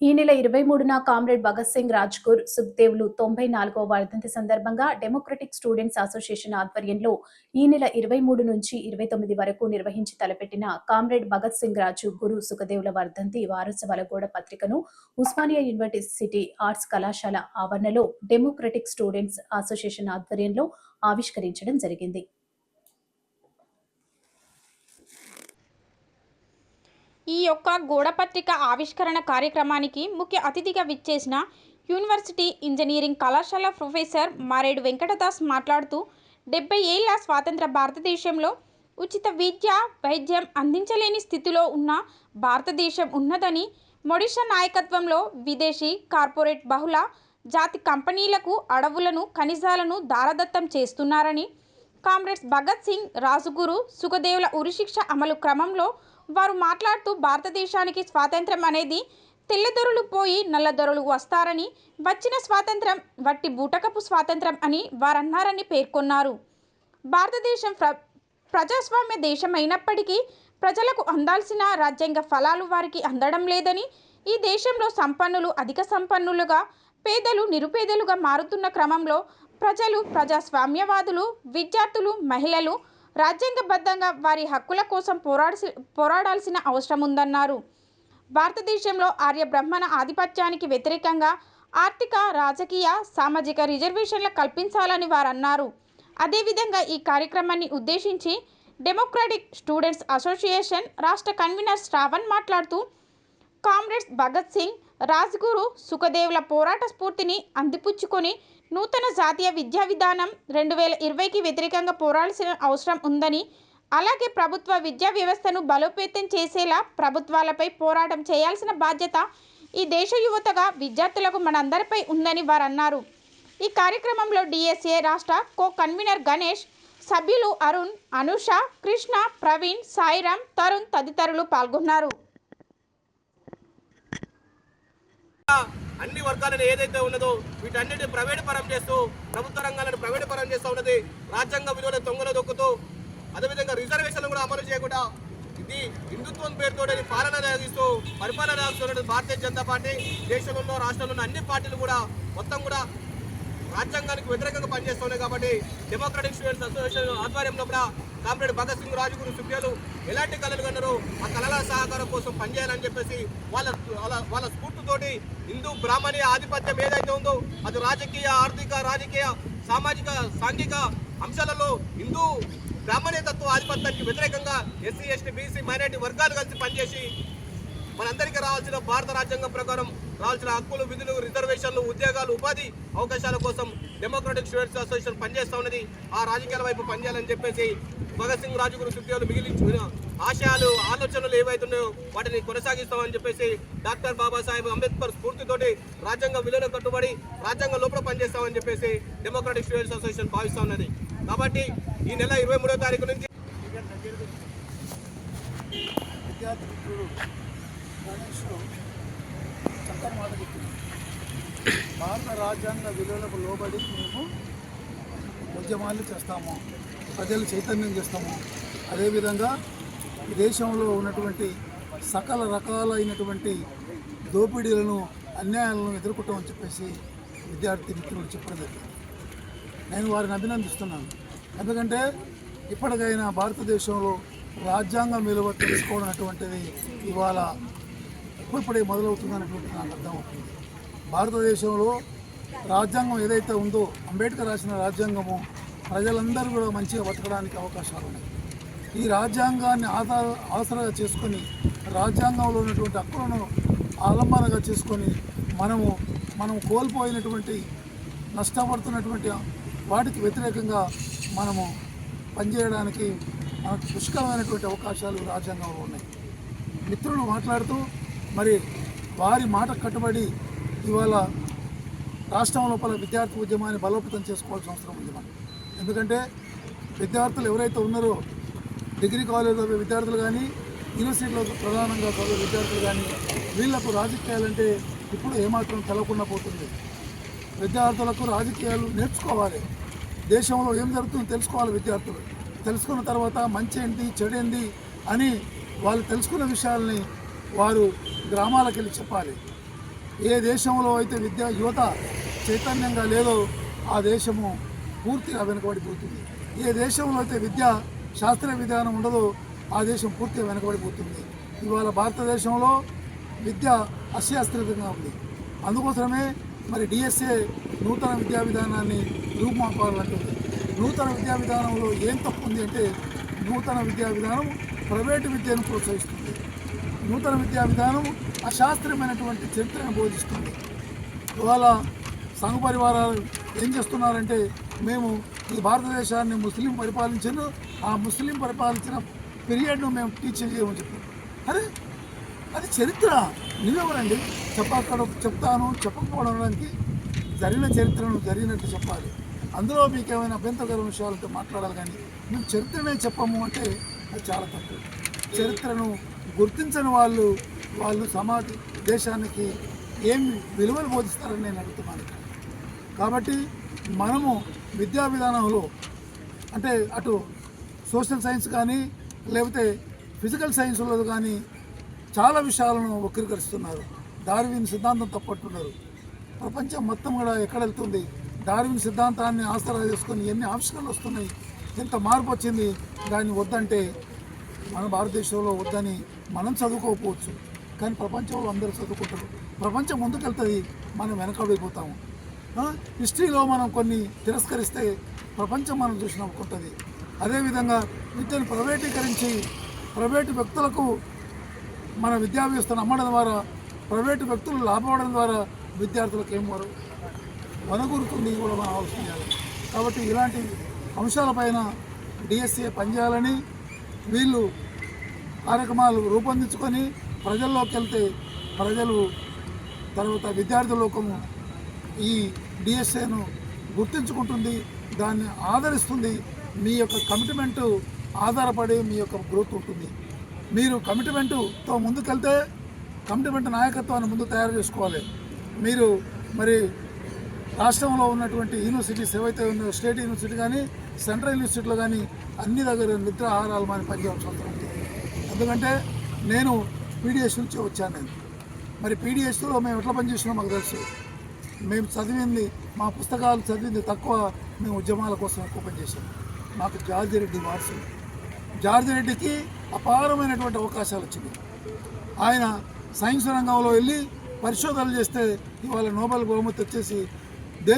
ఈ నెల ఇరవై మూడున కామ్రేడ్ భగత్ సింగ్ రాజ్గూర్ సుఖ్దేవ్లు తొంభై నాలుగో వర్ధంతి సందర్భంగా డెమోక్రటిక్ స్టూడెంట్స్ అసోసియేషన్ ఆధ్వర్యంలో ఈ నెల ఇరవై మూడు నుంచి ఇరవై తొమ్మిది వరకు నిర్వహించి తలపెట్టిన కామ్రేడ్ భగత్ సింగ్ రాజు గురు సుఖదేవుల వర్ధంతి వారోత్సవాల గోడ పత్రికను ఉస్మానియా యూనివర్సిటీ ఆర్ట్స్ కళాశాల ఆవరణలో డెమోక్రటిక్ స్టూడెంట్స్ అసోసియేషన్ ఆధ్వర్యంలో ఆవిష్కరించడం జరిగింది. ఈ యొక్క గోడపత్రిక ఆవిష్కరణ కార్యక్రమానికి ముఖ్య అతిథిగా విచ్చేసిన యూనివర్సిటీ ఇంజనీరింగ్ కళాశాల ప్రొఫెసర్ మారేడు వెంకటదాస్ మాట్లాడుతూ డెబ్బై ఏళ్ళ స్వాతంత్ర భారతదేశంలో ఉచిత విద్య వైద్యం అందించలేని స్థితిలో ఉన్న భారతదేశం ఉన్నదని మొడిషా నాయకత్వంలో విదేశీ కార్పొరేట్ బహుళ జాతి కంపెనీలకు అడవులను ఖనిజాలను దారదత్తం చేస్తున్నారని కామ్రేడ్స్ భగత్ సింగ్ రాజుగురు సుఖదేవుల ఉరిశిక్ష అమలు క్రమంలో వారు మాట్లాడుతూ భారతదేశానికి స్వాతంత్రం అనేది తెల్లదొరలు పోయి నల్లదొరలు వస్తారని వచ్చిన స్వాతంత్రం వట్టి బూటకపు స్వాతంత్రం అని వారన్నారని పేర్కొన్నారు. భారతదేశం ప్ర ప్రజాస్వామ్య దేశం అయినప్పటికీ ప్రజలకు అందాల్సిన రాజ్యాంగ ఫలాలు వారికి అందడం లేదని ఈ దేశంలో సంపన్నులు అధిక సంపన్నులుగా పేదలు నిరుపేదలుగా మారుతున్న క్రమంలో ప్రజలు ప్రజాస్వామ్యవాదులు విద్యార్థులు మహిళలు రాజ్యాంగబద్ధంగా వారి హక్కుల కోసం పోరాడాల్సి పోరాడాల్సిన అవసరం ఉందన్నారు భారతదేశంలో ఆర్య బ్రహ్మణ ఆధిపత్యానికి వ్యతిరేకంగా ఆర్థిక రాజకీయ సామాజిక రిజర్వేషన్ల కల్పించాలని వారు అన్నారు అదేవిధంగా ఈ కార్యక్రమాన్ని ఉద్దేశించి డెమోక్రాటిక్ స్టూడెంట్స్ అసోసియేషన్ రాష్ట్ర కన్వీనర్ శ్రావణ్ మాట్లాడుతూ కామ్రేడ్స్ భగత్ సింగ్ రాజ్గురు సుఖదేవుల పోరాట స్ఫూర్తిని అందిపుచ్చుకొని నూతన జాతీయ విద్యా విధానం రెండు వేల ఇరవైకి వ్యతిరేకంగా పోరాడాల్సిన అవసరం ఉందని అలాగే ప్రభుత్వ విద్యా వ్యవస్థను బలోపేతం చేసేలా ప్రభుత్వాలపై పోరాటం చేయాల్సిన బాధ్యత ఈ దేశ యువతగా విద్యార్థులకు మనందరిపై ఉందని వారు అన్నారు ఈ కార్యక్రమంలో డిఎస్ఏ రాష్ట్ర కో కన్వీనర్ గణేష్ సభ్యులు అరుణ్ అనుష కృష్ణ ప్రవీణ్ సాయిరామ్ తరుణ్ తదితరులు పాల్గొన్నారు. అన్ని వర్గాలను ఏదైతే ఉన్నదో వీటన్నిటిని ప్రైవేట్ పరం చేస్తూ ప్రభుత్వ రంగాలను ప్రైవేట్ పరం చేస్తూ ఉన్నది. రాజ్యాంగ విలువల తొంగలు దొక్కుతూ అదేవిధంగా రిజర్వేషన్లు కూడా అమలు చేయకుండా ఇది హిందుత్వం పేరుతో పాలన సాగిస్తూ పరిపాలన సాగిస్తున్న భారతీయ జనతా పార్టీ. దేశంలో రాష్ట్రంలో అన్ని పార్టీలు కూడా మొత్తం కూడా రాజ్యాంగానికి వ్యతిరేకంగా పనిచేస్తున్నాయి కాబట్టి డెమోక్రటిక్ స్టూడెంట్స్ అసోసియేషన్ ఆధ్వర్యంలో కూడా కామ్రేడ్ భగత్ సింగ్ రాజుగురు సుఖ్యాలు ఎలాంటి కళలు కన్నారో ఆ కళల సహకారం కోసం పనిచేయాలని చెప్పేసి వాళ్ళ వాళ్ళ స్ఫూర్తితోటి హిందూ బ్రాహ్మణీయ ఆధిపత్యం ఏదైతే ఉందో అది రాజకీయ ఆర్థిక రాజకీయ సామాజిక సాంఘిక అంశాలలో హిందూ బ్రాహ్మణ్యతత్వ ఆధిపత్యానికి వ్యతిరేకంగా ఎస్సీ ఎస్టీ బీసీ మైనార్టీ వర్గాలు కలిసి పనిచేసి మనందరికీ రావాల్సిన భారత రాజ్యాంగం ప్రకారం రావాల్సిన హక్కులు విధులు రిజర్వేషన్లు ఉద్యోగాలు ఉపాధి అవకాశాల కోసం డెమోక్రటిక్ స్టూడెంట్స్ అసోసియేషన్ పనిచేస్తా ఉన్నది. ఆ రాజకీయాల వైపు పనిచేయాలని చెప్పేసి భగత్ సింగ్ రాజుగురు సుఖ్యాలు మిగిలించిన ఆశయాలు ఆలోచనలు ఏవైతున్నాయో వాటిని కొనసాగిస్తామని చెప్పేసి డాక్టర్ బాబాసాహెబ్ అంబేద్కర్ స్ఫూర్తితోటి రాజ్యాంగ విలువలు కట్టుబడి రాజ్యాంగం లోపల పనిచేస్తామని చెప్పేసి డెమోక్రటిక్ స్టూడెంట్స్ అసోసియేషన్ భావిస్తా ఉన్నది. కాబట్టి ఈ నెల ఇరవై మూడో తారీఖు నుంచి విద్యార్థి చక్కని మాట భారత రాజ్యాంగ విలువలకు లోబడి మేము ఉద్యమాలు చేస్తాము ప్రజలు చైతన్యం చేస్తాము. అదేవిధంగా ఈ దేశంలో ఉన్నటువంటి సకల రకాలైనటువంటి దోపిడీలను అన్యాయాలను ఎదుర్కొంటామని చెప్పేసి విద్యార్థి మిత్రులు చెప్పడం జరిగింది. నేను వారిని అభినందిస్తున్నాను. ఎందుకంటే ఇప్పటికైనా భారతదేశంలో రాజ్యాంగం విలువ తెలుసుకోవడం అటువంటిది ఇవాళ ఇప్పుడిప్పుడే మొదలవుతుందనేటువంటి నాకు అర్థమవుతుంది భారతదేశంలో రాజ్యాంగం ఏదైతే ఉందో అంబేద్కర్ రాసిన రాజ్యాంగము ప్రజలందరూ కూడా మంచిగా బతకడానికి అవకాశాలు ఉన్నాయి. ఈ రాజ్యాంగాన్ని ఆధార ఆసరాగా చేసుకొని రాజ్యాంగంలో ఉన్నటువంటి హక్కులను ఆలంబనగా చేసుకొని మనము మనం కోల్పోయినటువంటి నష్టపడుతున్నటువంటి వాటికి వ్యతిరేకంగా మనము పనిచేయడానికి మనకు పుష్కలమైనటువంటి అవకాశాలు రాజ్యాంగంలో ఉన్నాయి. మిత్రులు మాట్లాడుతూ మరి వారి మాట కట్టుబడి ఇవాళ రాష్ట్రం లోపల విద్యార్థి ఉద్యమాన్ని బలోపేతం చేసుకోవాల్సిన అవసరం ఉంది మనం ఎందుకంటే విద్యార్థులు ఎవరైతే ఉన్నారో డిగ్రీ కాలేజీలో విద్యార్థులు కానీ యూనివర్సిటీలో ప్రధానంగా చదివే విద్యార్థులు కానీ వీళ్ళకు రాజకీయాలంటే ఇప్పుడు ఏమాత్రం తెలవకుండా పోతుంది. విద్యార్థులకు రాజకీయాలు నేర్చుకోవాలి. దేశంలో ఏం జరుగుతుందో తెలుసుకోవాలి విద్యార్థులు. తెలుసుకున్న తర్వాత మంచి ఏంటి చెడు ఏంటి అని వాళ్ళు తెలుసుకున్న విషయాల్ని వారు గ్రామాలకు వెళ్ళి చెప్పాలి. ఏ దేశంలో అయితే విద్యా యువత చైతన్యంగా లేదో ఆ దేశము పూర్తిగా వెనుకబడిపోతుంది. ఏ దేశంలో అయితే విద్య శాస్త్రీయ విధానం ఉండదో ఆ దేశం పూర్తిగా వెనుకబడిపోతుంది. ఇవాళ భారతదేశంలో విద్య అశాస్త్రీయంగా ఉంది. అందుకోసమే మరి డిఎస్ఏ నూతన విద్యా విధానాన్ని రూపుమాపాలంటుంది. నూతన విద్యా విధానంలో ఏం తప్పు ఉంది అంటే నూతన విద్యా విధానం ప్రైవేటు విద్యను ప్రోత్సహిస్తుంది. నూతన విద్యా విధానం అశాస్త్రీయమైనటువంటి చరిత్రను బోధిస్తుంది. ఇవాళ సంఘ పరివారాలు ఏం చేస్తున్నారంటే మేము ఈ భారతదేశాన్ని ముస్లిం పరిపాలించారు ఆ ముస్లిం పరిపాలించిన పీరియడ్ను మేము టీచర్ చేయమని చెప్పారు అరే అది చరిత్ర. నువ్వెవరండి చెప్పక్కడ చెప్తాను చెప్పకపోవడానికి జరిగిన చరిత్రను జరిగినట్టు చెప్పాలి. అందులో మీకు ఏమైనా అభ్యంతరకర విషయాలతో మాట్లాడాలి కానీ మేము చరిత్రనే చెప్పము అంటే అది చాలా తప్పు. చరిత్రను గుర్తించని వాళ్ళు వాళ్ళు సమాజ దేశానికి ఏం విలువలు బోధిస్తారని నేను అడుగుతున్నాను. కాబట్టి మనము విద్యా విధానంలో అంటే అటు సోషల్ సైన్స్ కానీ లేకపోతే ఫిజికల్ సైన్స్లో కానీ చాలా విషయాలను వక్రీకరిస్తున్నారు. డార్విన్ సిద్ధాంతం తప్పట్టున్నారు ప్రపంచం మొత్తం కూడా ఎక్కడ వెళ్తుంది? డార్విన్ సిద్ధాంతాన్ని ఆసరా చేసుకొని ఎన్ని ఆవిష్కరణలు వస్తున్నాయి? ఎంత మార్పు వచ్చింది? దాన్ని వద్దంటే మన భారతదేశంలో వద్దని మనం చదువుకోకపోవచ్చు. కానీ ప్రపంచంలో అందరూ చదువుకుంటారు. ప్రపంచం ముందుకెళ్తుంది మనం వెనకబడిపోతాము. హిస్టరీలో మనం కొన్ని తిరస్కరిస్తే ప్రపంచం మనం చూసి నవ్వుకుంటుంది. అదేవిధంగా విద్యను ప్రైవేటీకరించి ప్రైవేటు వ్యక్తులకు మన విద్యా వ్యవస్థను అమ్మడం ద్వారా ప్రైవేటు వ్యక్తులు లాభపడడం ద్వారా విద్యార్థులకు ఏం వరం? వనగూరుతుంది కూడా మనం ఆలోచించాలి కాబట్టి ఇలాంటి అంశాలపైన డిఎస్ఏ పనిచేయాలని వీళ్ళు కార్యక్రమాలు రూపొందించుకొని ప్రజల్లోకి వెళ్తే ప్రజలు తర్వాత విద్యార్థి లోకము ఈ డిఎస్ఏను గుర్తించుకుంటుంది దాన్ని ఆదరిస్తుంది. మీ యొక్క కమిట్మెంటు ఆధారపడి మీ యొక్క గ్రోత్ ఉంటుంది. మీరు కమిట్మెంటుతో ముందుకెళ్తే కమిట్మెంట్ నాయకత్వాన్ని ముందు తయారు చేసుకోవాలి. మీరు మరి రాష్ట్రంలో ఉన్నటువంటి యూనివర్సిటీస్ ఏవైతే ఉన్నాయో స్టేట్ యూనివర్సిటీ కానీ సెంట్రల్ యూనివర్సిటీలో కానీ అన్ని దగ్గర నిద్ర ఆహారాలు మాని పనిచేయాల్సిన ఉంది. ఎందుకంటే నేను పీడిఎస్ నుంచి వచ్చాను నేను. మరి పీడిఎస్లో మేము ఎట్లా పనిచేసినామో మాకు తెలుసు. మేము చదివింది మా పుస్తకాలు చదివింది తక్కువ మేము ఉద్యమాల కోసం ఎక్కువ పనిచేసాం మాకు జార్జి రెడ్డి వారసు జార్జి రెడ్డికి అపారమైనటువంటి అవకాశాలు వచ్చింది. ఆయన సైన్స్ రంగంలో వెళ్ళి పరిశోధనలు చేస్తే ఇవాళ నోబెల్ బహుమతి వచ్చేసి